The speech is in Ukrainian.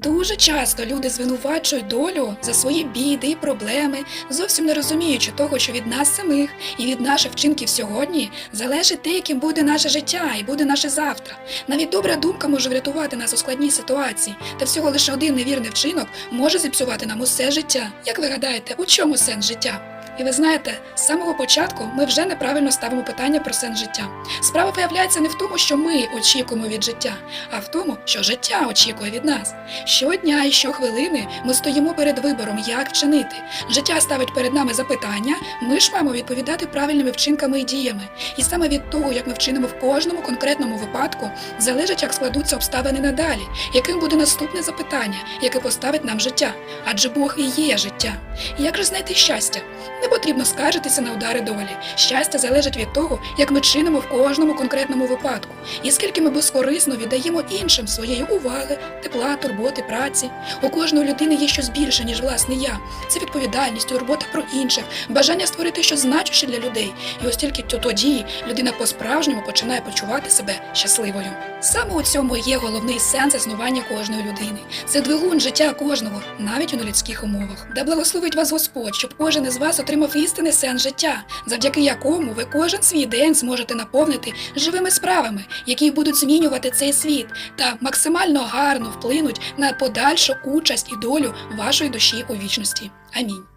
Дуже часто люди звинувачують долю за свої біди і проблеми, зовсім не розуміючи того, що від нас самих і від наших вчинків сьогодні залежить те, яким буде наше життя і буде наше завтра. Навіть добра думка може врятувати нас у складній ситуації, та всього лише один невірний вчинок може зіпсувати нам усе життя. Як ви гадаєте, у чому сенс життя? І ви знаєте, з самого початку ми вже неправильно ставимо питання про сенс життя. Справа виявляється не в тому, що ми очікуємо від життя, а в тому, що життя очікує від нас. Щодня і щохвилини ми стоїмо перед вибором, як вчинити. Життя ставить перед нами запитання, ми ж маємо відповідати правильними вчинками і діями. І саме від того, як ми вчинимо в кожному конкретному випадку, залежить, як складуться обставини надалі, яким буде наступне запитання, яке поставить нам життя. Адже Бог і є життя. І як же знайти щастя? Потрібно скаржитися на удари долі. Щастя залежить від того, як ми чинимо в кожному конкретному випадку, і скільки ми безкорисно віддаємо іншим своєї уваги, тепла, турботи, праці. У кожної людини є щось більше, ніж власне я. Це відповідальність, турбота про інших, бажання створити щось значуще для людей. І ось тільки то- тоді людина по-справжньому починає почувати себе щасливою. Саме у цьому є головний сенс існування кожної людини. Це двигун життя кожного, навіть у нелюдських умовах. Да благословить вас Господь, щоб кожен із вас отримав істинний сенс життя, завдяки якому ви кожен свій день зможете наповнити живими справами, які будуть змінювати цей світ та максимально гарно вплинуть на подальшу участь і долю вашої душі у вічності. Амінь.